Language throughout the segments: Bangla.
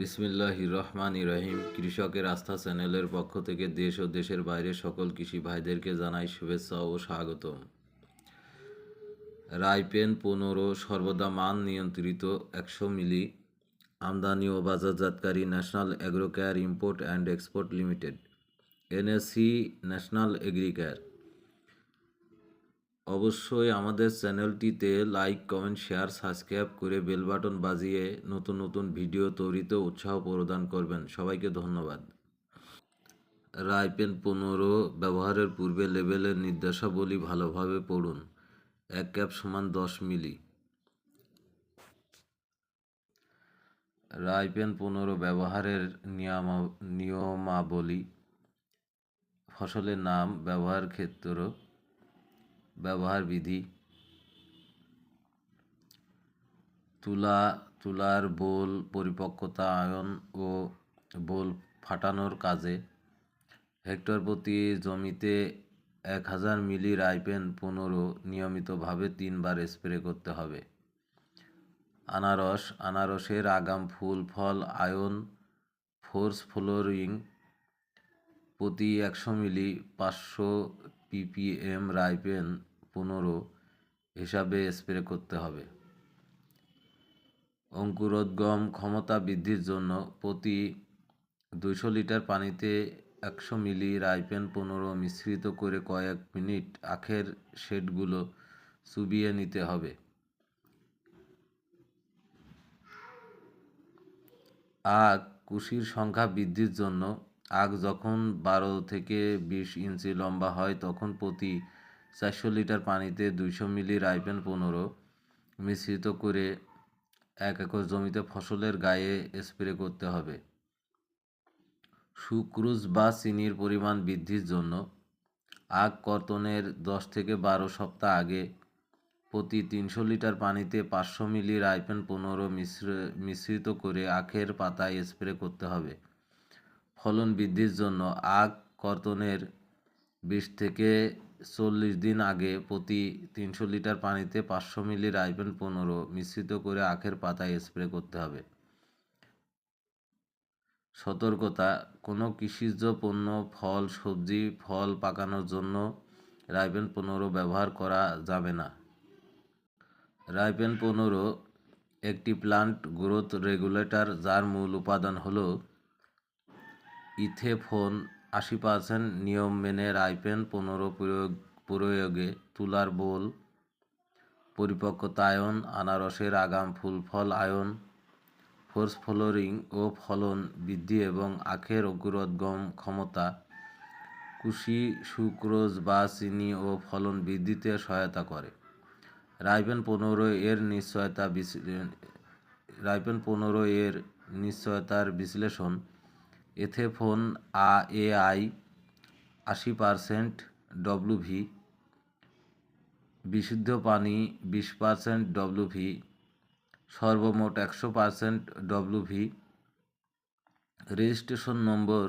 বিসমিল্লাহ রহমান রহিম। কৃষকের আস্থা চ্যানেলের পক্ষ থেকে দেশ ও দেশের বাইরে সকল কৃষি ভাইদেরকে জানাই শুভেচ্ছা ও স্বাগতম। রাইপেন পনেরো সর্বদা মান নিয়ন্ত্রিত একশো মিলি আমদানি ও বাজারজাতকারী national agrocare import and export limited, NSC national agricare অবশ্যই আমাদের চ্যানেলটিতে লাইক, কমেন্ট, শেয়ার, সাবস্ক্রাইব করে বেল বাটন বাজিয়ে নতুন নতুন ভিডিও তৈরিতে উৎসাহ প্রদান করবেন। সবাইকে ধন্যবাদ। রাইপেন পনেরো ব্যবহারের পূর্বে লেবেলের নির্দেশাবলী ভালোভাবে পড়ুন। এক ক্যাপ সমান দশ মিলি। রাইপেন পনেরো ব্যবহারের নিয়মা, নিয়মাবলী। ফসলের নাম, ব্যবহার ক্ষেত্র ব্যবহার বিধি। তুলা, তুলার বোল পরিপক্কতা, আয়ন ও বোল ফাটানোর কাজে হেক্টর প্রতি জমিতে এক হাজার মিলি রাইপেন পনেরো নিয়মিতভাবে তিনবার স্প্রে করতে হবে। আনারস, আনারসের আগাম ফুল, ফল, আয়ন, ফোর্স, ফ্লোরিং প্রতি একশো মিলি পাঁচশো পিপিএম রাইপেন পনেরো হিসাবে স্প্রে করতে হবে। অঙ্কুরোদ্গম ক্ষমতা বৃদ্ধির জন্য প্রতি দুইশো লিটার পানিতে একশো মিলি রাইপেন পনেরো মিশ্রিত করে কয়েক মিনিট আখের শেডগুলো চুবিয়ে নিতে হবে। আখ কুশির সংখ্যা বৃদ্ধির জন্য আখ যখন বারো থেকে বিশ ইঞ্চি লম্বা হয়, তখন প্রতি চারশো লিটার পানিতে দুইশো মিলি রাইপেন পনেরো মিশ্রিত করে এক একর জমিতে ফসলের গায়ে স্প্রে করতে হবে। সুক্রুজ বা চিনির পরিমাণ বৃদ্ধির জন্য আখ কর্তনের দশ থেকে বারো সপ্তাহ আগে প্রতি তিনশো লিটার পানিতে পাঁচশো মিলি রাইপেন পনেরো মিশ্র, মিশ্রিত করে আখের পাতায় স্প্রে করতে হবে। ফলন বৃদ্ধির জন্য আখ কর্তনের বিশ থেকে চল্লিশ দিন আগে প্রতি তিনশো লিটার পানিতে পাঁচশো মিলি রাইপেন পনেরো মিশ্রিত করে আখের পাতায় স্প্রে করতে হবে। সতর্কতা, কোনো কৃষিজ পণ্য, ফল, সবজি, ফল পাকানোর জন্য রাইপেন পনেরো ব্যবহার করা যাবে না। রাইপেন পনেরো একটি প্লান্ট গ্রোথ রেগুলেটর যার মূল উপাদান হল ইথেফোন আশি পার্সেন্ট নিয়ম মেনে রাইপেন পনেরো প্রয়োগ প্রয়োগে তুলার বোল পরিপক্কতা আয়ন আনারসের আগাম ফুল ফল আয়ন, ফোর্স ফ্লোরিং ও ফলন বৃদ্ধি এবং আখের অগ্রোদ্গম ক্ষমতা, কুশি, সুক্রোজ বা চিনি ও ফলন বৃদ্ধিতে সহায়তা করে। রাইপেন পনেরো এর নিশ্চয়তা বিশ্লে রাইপেন পনেরো এর নিশ্চয়তার বিশ্লেষণ এথেফোন আ এআই আশি পারসেন্ট ডব্লুভি বিশুদ্ধ পানি বিশ পারসেন্ট ডব্লুভি সর্বমোট একশো percent W V registration number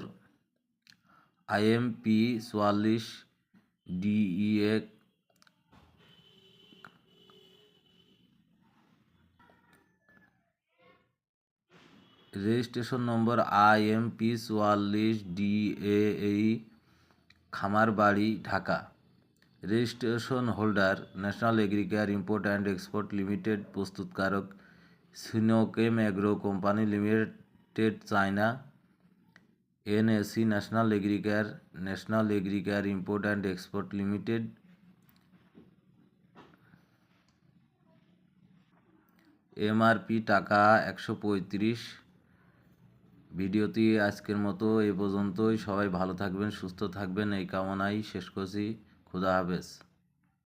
IMP চুয়াল্লিশ DEA registration number I M P চুয়াল্লিশ ডি এ এই Khamarbari, Dhaka. Registration holder, national agricare import and export limited, প্রস্তুতকারক, Sinochem agro company limited, China. NAC, national agricare national agricare import and export limited. MRP টাকা একশো পঁয়ত্রিশ ভিডিওটি আজকের মতো এ পর্যন্তই। সবাই ভালো থাকবেন, সুস্থ থাকবেন। এই কামনাই শেষ করছি। খুদা হাফেজ।